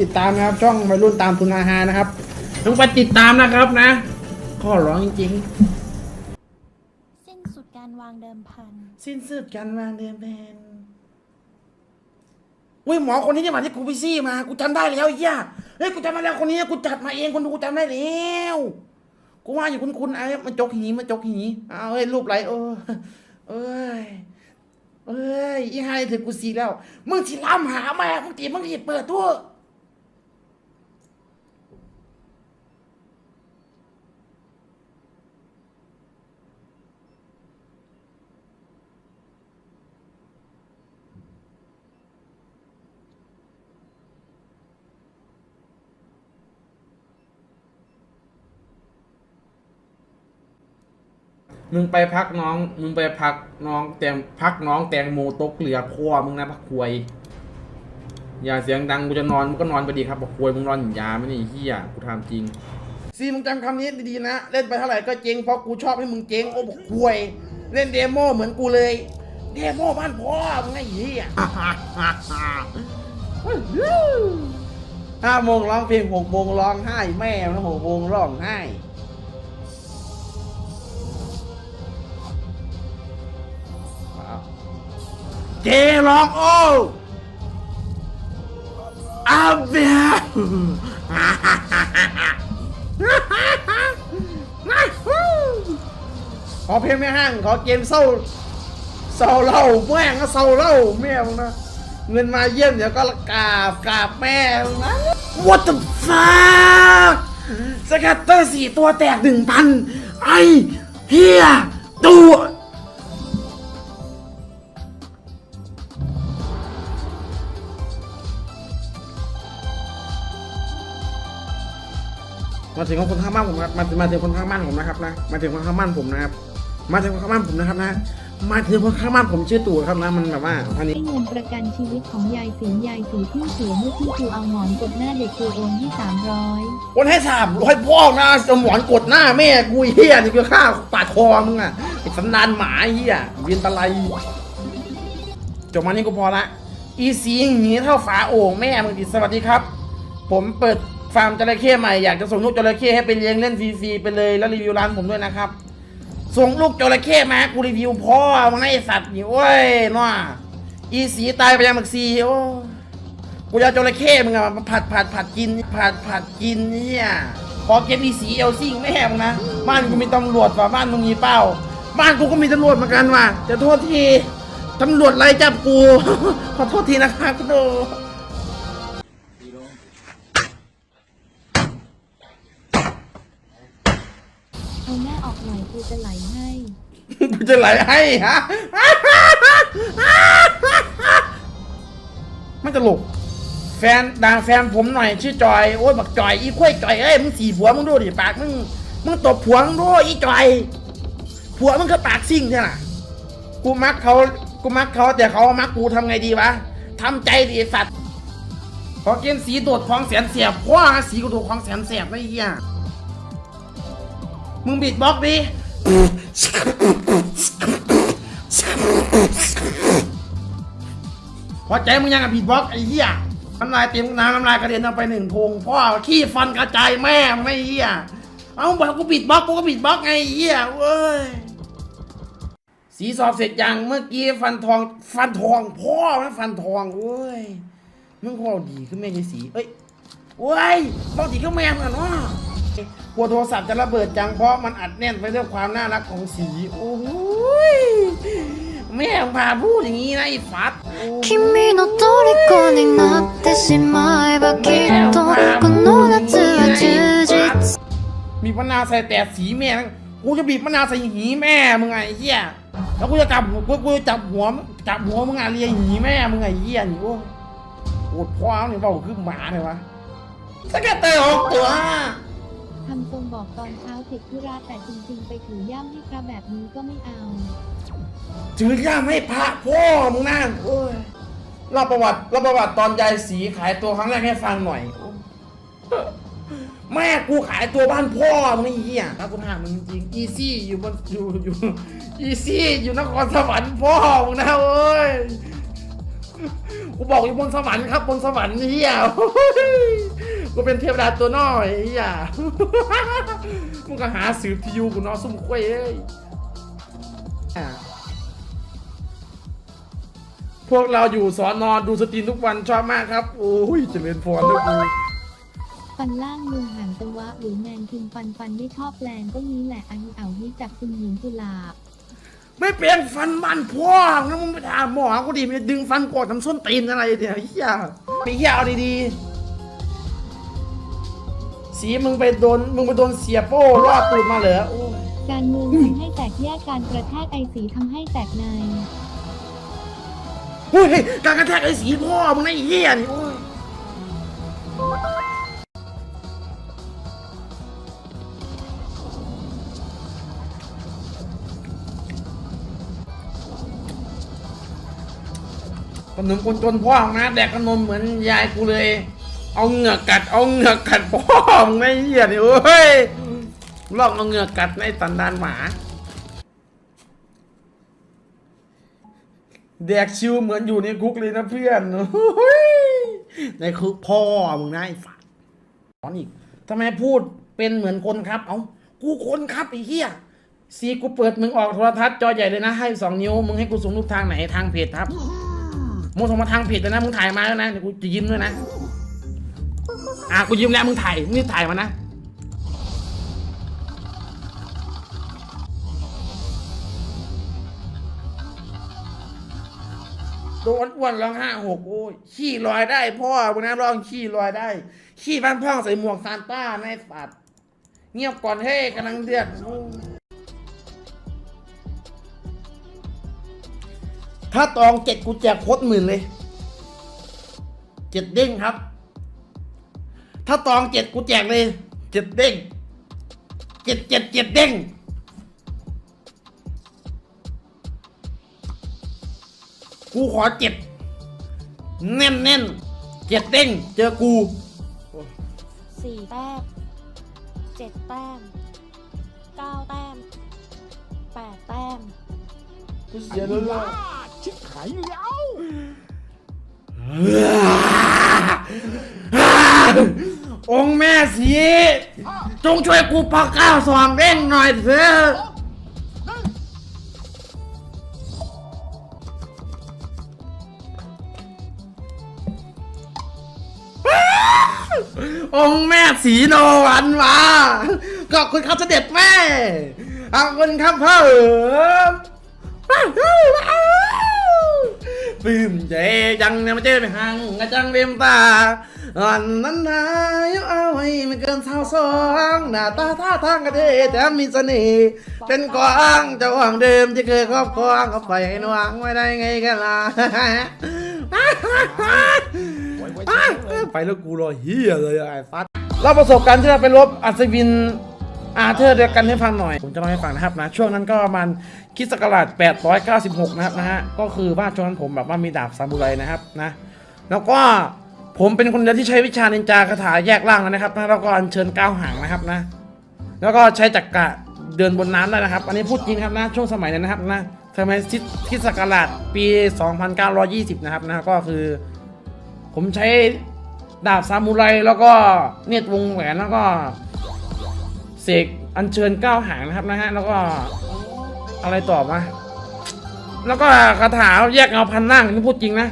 ติดตามนะครับช่องวัยรุ่นตามทุนอาหารนะครับต้องไปติดตามนะครับนะข้อร้องจริงสิ้นสุดการวางเดิมพัน ๆสิ้นสุดกันวางเดิมแผนอุ้ยหมอคนนี้ที่มาที่กูไปซี่มากูจำได้แล้วไอ้เหี้ยเฮ้ยกูจำมาแล้วคนนี้กูจัดมาเองคนดูกูจำได้แล้วกูว่าอยู่คุณคุณไอ้มาจกหีมาจกหีอ้าวเฮ้ยรูปไรเออเอ้ยเอ้ยอีไฮถึงกูซีแล้วมึงสิล้ำหาแม่มึงตีมึงสิเปิดตัว มึงไปพักน้อง มึงไปพักน้องแตงพักน้องแตงโมตกเรือพ่อมึงนะพักควย อย่าเสียงดังกูจะนอนมึงก็นอนไปดีครับพักควยมึงนอนอย่างยาไม่นี่เฮียกูทำจริงซีมึงจำคำนี้ดีๆนะ เล่นไปเท่าไหร่ก็เจ๊งเพราะกูชอบให้มึงเจ๊งโอ้บักควย เล่นเดโมเหมือนกูเลยเดโมบ้านพ่อมึงไอ้เหี้ยห้าโมงร้องเพลงหกโมงร้องไห้แม่นะหกโมงร้องไห้ เจร้องโอ้อาเบียขอเพลงไม่ห้างขอเกมเศร้าเศร้าเล่าแม่งก็เศร้าเล่าแม่มึงนะเงินมาเยี่ยมเดี๋ยวก็กราบกราบแม่มึงนะ What the fuck สกัตเตอร์สี่ตัวแตกหนึ่งพันไอเฮียตัว มาถึงคนข้างบ้านผมนะครับมามาถึงคนข้างบ้านผมนะครับนะมาถึงคนข้างบ้านผมนะครับ มาถึงคนข้างบ้านผมนะครับนะ มาถึงคนข้างบ้านผมชื่อตู่ครับนะมันแบบว่าอันนี้ให้เงินประกันชีวิตของยายสิงยายสีเพิ่งเสียเมื่อพี่จูเอาหมอนกดหน้าเด็กคือโอนที่สามร้อยคนให้สามร้อยพ่อนะสมอนกดหน้าแม่กูไอ้เฮียนี่คือฆ่าปาดคอมึงอะไอ้สันดานหมาไอ้เฮียเวียนตะไลจบมานี่กูพอละอีสีหนีเท่าฝาโอ่งแม่มึงดิสวัสดีครับ ผมเปิด ฟาร์มจระเข้ใหม่อยากจะส่งลูกจระเข้ให้ไปเลี้ยงเล่นฟรีๆไปเลยแล้วรีวิวร้านผมด้วยนะครับ ส่งลูกจระเข้มากูรีวิวพ่อมึงให้สัตว์นี่โอ้ยน้าอีสีตายไปยังหมึกซีโอ้กูจะจระเข้มึงอะมาผัดผัดผัดกินผัดผัดกินเนี่ยขอเก็บอีสีเอลซิ่งแม่มึงนะบ้านกูมีตำรวจว่ะบ้านมึงมีเป้า บ้านกูก็มีตำรวจเหมือนกันว่ะจะโทษทีตำรวจไล่จับกู ขอโทษทีนะครับคุณดู เอาหน้าออกหน่อยกูจะไหลให้กูจะไหลให้ฮะไม่ตลก แฟนด่าแฟนผมหน่อยชื่อจอย โอ้ยบักจอย อีคุ้ยจอย เอ้ยมึงสีผัวมึงดูดิปากมึง มึงตบผัวมึงดูอีจอย ผัวมึงก็ปากซิ่งใช่ไหมกูมักเขา กูมักเขาแต่เขามักกูทำไงดีวะทำใจดิสัตว์ขอเกมสีโดดของแสนเสียบว้าสีกูโดดของแสนเสียบไอ้เหี้ย มึงบิดบล็อกดิ พอใจมึงยังกับบีทบ็อกไอ้เหี้ยน้ำลายเต็มน้ำน้ำลายกระเด็นออกไปหนึ่งพงพ่อขี้ฟันกระจายแม่มึงไม่เหี้ย เอาบอกกูบีทบ็อกกูก็บีทบ็อกไงไอ้เหี้ยเว้ยสีสอบเสร็จยังเมื่อกี้ฟันทองฟันทองพ่อมันฟันทองเว้ยมึงก็เอดีขึ้นแม่ใช่สีเอ้ยเว้ยบอกดีขึ้นแม่มึงอนาะ กลัวโทรศัพท์จะระเบิดจังเพราะมันอัดแน่นไปด้วยความน่ารักของสีโอ้ยแม่งพาพูดอย่างนี้นะไอ้ฟัดโอ้ย 君の虜になってしまえばきっとこの夏は充実 มีมะนาวใส่แต่สีแม่งกูจะบีบมะนาวใส่หีแม่มึงไงไอ้เหี้ยแล้วกูจะจับหัวกูกูจะจับหัวจับหัวมึงอ่ะเลียหีแม่มึงไงไอ้เหี้ยนี่โอ้โอดพ่อเนี่ยเบาคือหมาเลยวะสกัดเตยออกตัว ทำทรงบอกตอนเช้าติดธุระแต่จริง ๆ ไปถือย่ำให้พระแบบนี้ก็ไม่เอาจืดย่ามให้พระพ่อมึงนั่งโอ้ยเล่าประวัติเล่าประวัติตอนยายสีขายตัวครั้งแรกให้ฟังหน่อย แม่กูขายตัวบ้านพ่อมึงไอ้เหี้ยถ้ากูถามมึงจริงอีซี่อยู่บนอยู่อยู่อีซี่อยู่นครสวรรค์พ่อมึงนะเว้ยกูบอกอยู่บนสวรรค์ครับบนสวรรค์เฮีย กูเป็นเทวดาตัวน้อยเฮียมึงก็หาสืบที่อยู่กูเนอซุ่มควยเอ้ยอะพวกเราอยู่สอนอดูสตรีมทุกวันชอบมากครับโอ้ยเจริญพรด้วยกูฟันล่างมือหันตะวะหรือแมนคิงฟันฟันไม่ชอบแปลงก็นี้แหละอันเอาฮิจากคุณหญิงกุหลาบไม่เปลี่ยนฟันมันพ่อนะมึงไปถามหมอกูดิมันจะดึงฟันกดทำส้นตีนอะไรเนี่ยเฮียไปเฮียเอาดีๆ สีมึงไปโดนมึงไปโดนเสียโป้รอดตูดมาเหรอโอ้ยการเมืองทำให้แตกแยกการกระแทกไอสีทำให้แตกในเฮ้ยการกระแทกไอ้สีพ่อมึงนะไอ้เฮียนี่โอ้ยขนมคนจนพ่อมึงนะแดกขนมเหมือนยายกูเลย เอาเหงือกกัด เอาเหงือกกัดพ่อมึงนะไอ้เฮียนี่โอ้ยลองเอาเหงือกกัดในตันดานหมาแดกชิวเหมือนอยู่ในคุกเลยนะเพื่อนโอ้ยในคุกพ่อมึงนะไอ้ฝันสอนอีกทำไมพูดเป็นเหมือนคนครับ เอ้ากูคนครับไอ้เหี้ยซีกูเปิดมึงออกโทรทัศน์จอใหญ่เลยนะให้สองนิ้วมึงให้กูส่งรูปทางไหนทางเพจครับมึงส่งมาทางเพจเลยนะมึงถ่ายมาแล้วนะเดี๋ยวกูจะยิ้มด้วยนะ อะกูยิ้มแล้วมึงถ่ายมึงรีบถ่ายมานะโดนอ้วนร้องห้าหกโอ้ยขี้ลอยได้พ่อมึงนะร้องขี้ลอยได้ ขี้ฟันพ่องใส่หมวกซานต้าในสัตว์เงียบก่อนเฮ้ยกำลังเดือดถ้าตองเจ็ดกูแจกโคตรหมื่นเลย เจ็ดเด้งครับ ถ้าตองเจ็ดกูแจกเลยเจ็ดเด้งเจ็ดเจ็ดเจ็ดเด้งกูขอเจ็ดแน่นแน่นๆเจ็ดเด้งเจอกูสี่แต้มเจ็ดแต้มเก้าแต้มแปดแต้มกูเสียเลยล่ะชิบหายแล้ว องค์แม่สีจงช่วยกูปอกก้าวสองเด้งหน่อยเถอะองค์แม่สีโนวันมาขอบคุณครับเสด็จแม่ขอบคุณครับพ่อเอ๋มปลื้มใจจังเนี่ยมาเจอไปหังกระจังเรียมตา อันนั้นนายเอาไว้ไม่เกินเท่าสองหน้าตาท่าทางกระเทแต่มีเสน่ห์เป็นกวางเจ้าของเดิมที่เคยครอบครองก็ปล่อยให้นวางไว้ได้ไงกันล่ะ ไปแล้วกูรอเฮียเลยไอ้ฟัดเล่าประสบการณ์ที่เราไปรบอัศวินอาเธอร์เดียวกันให้ฟังหน่อย ผมจะเล่าให้ฟังนะครับนะ ช่วงนั้นก็ประมาณคริดสกราช896 นะครับนะฮะ ก็คือว่าช่วงนั้นผมแบบว่ามีดาบซามูไรนะครับนะ แล้วก็ ผมเป็นคนเดียวที่ใช้วิชานินจาคาถาแยกร่างนะครับนะแล้วก็อัญเชิญก้าวหางนะครับนะ แล้วก็ใช้จักระเดินบนน้ำได้นะครับ อันนี้พูดจริงครับนะ ช่วงสมัยนั้นนะครับนะสมัยคริดสกราชปี 2920 นะครับนะก็คือ ผมใช้ดาบซามูไรแล้วก็เนตรวงแหวนแล้วก็เสกอัญเชิญก้าวหางนะครับนะฮะแล้วก็อะไรต่อมาแล้วก็คาถาแยกเงาพันล่างนี่พูดจริงนะ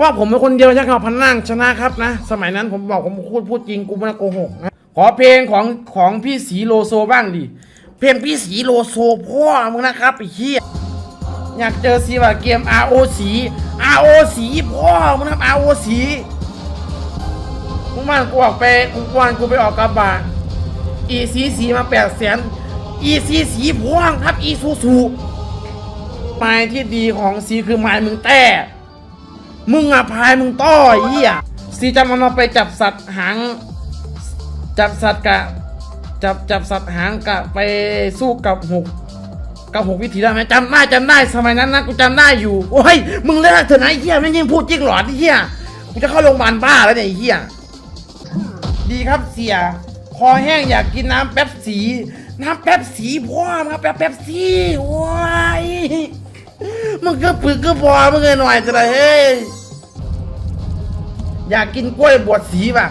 ว่าผมเป็นคนเดียวแยกเงาพันล่างชนะครับนะ สมัยนั้นผมบอกผมพูดพูดจริงกูไม่ได้โกหกนะขอเพลงของของพี่สีโลโซบ้างดิเพลงพี่สีโลโซพ่อมึงนะครับไอ้เหี้ยอยากเจอซีว่าเกม ROC ROC พ่อมึงทำ ROC มึงมันกูออกไปมึงวันกูไปออกกระบะ EC สีมาแปดแสน EC สีพ่วงครับอีซูซูไม้ที่ดีของสีคือไม้มึงแต้ มึงอะพายมึงต้อไอ้เหี้ยสีจะมันเอาไปจับสัตว์หาง จับสัตว์กะ จับจับสัตว์หางกะไปสู้กับหกกับหกวิธีได้ไหมจำได้จำได้สมัยนั้นนะกูจำได้อยู่โอ้ยมึงเลิกเถอะนะไอ้เหี้ยไม่ยิ่งพูดยิ่งหลอนไอ้เหี้ยกูจะเข้าโรงพยาบาลบ้าแล้วเนี่ยไอ้เหี้ยดีครับเสียคอแห้งอยากกินน้ำแป๊บสี น้ำแป๊บสีพ่อมาแป๊บแป๊บสีโอ้ยมึงก็ปึกก็พอมึงเงยหน่อยจะได้เฮ้ย อยากกินกล้วยบวชสีป่ะ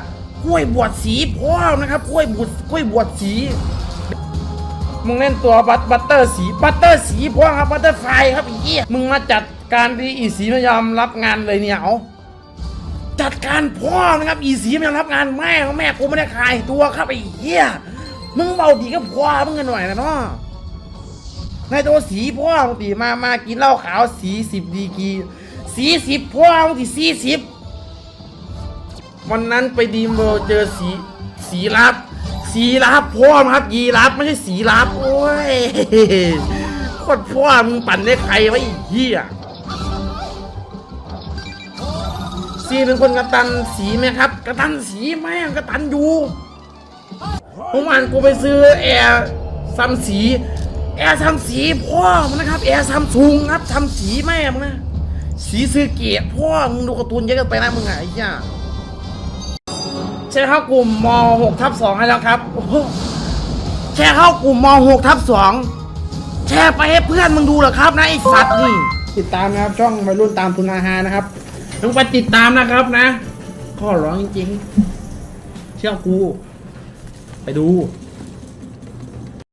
กล้วยบวชสีพ่อนะครับกล้วยบวชกล้วยบวชสีมึงเล่นตัวบัตบัตเตอร์สีบัตเตอร์สีพ่อครับบัตเตอร์ไฟครับไอ้เหี้ยมึงมาจัดการดีอีสีไม่ยอมรับงานเลยเนี่ยเอาจัดการพ่อนะครับอีสีไม่ยอมรับงานแม่ของแม่กูไม่ได้ขายตัวครับไอ้เหี้ยมึงเบาดีก็พ่อมึงกันหน่อยนะเนาะในตัวสีพ่อมึงตีมามากินเหล้าขาวสีสิบดีกีสีสิบพ่อมึงตีสีสิบ วันนั้นไปดีมเวอร์เจอสีสีรับ สีรับพ่อมครับ ยีรับไม่ใช่สีรับโอ้ยโคตรพ่อมึงปั่นได้ใครวะไอ้เหี้ยสีเป็นคนกระตันสีไหมครับกระตันสีแม่กระตันอยู่เมื่อวานกูไปซื้อแอร์ซัมสี แอร์ซัมสีพ่อมึงนะครับ แอร์ซัมซุงครับซัมสีแม่มึงนะสีซื้อเกียรพ่อมึงดูการ์ตูนเยอะเกินไปนะมึงอะไอ้เหี้ย แชร์เข้ากลุ่มม6ทับ2ให้แล้วครับโอ้โหแชร์เข้ากลุ่มม6ทับ2แชร์ไปให้เพื่อนมึงดูเหรอครับนะไอ้สัตว์นี่ ติดตามนะครับช่องวัยรุ่นตามทุนอาหารนะครับต้องไปติดตามนะครับนะ ข้อร้องจริงๆ เชื่อกู ไปดู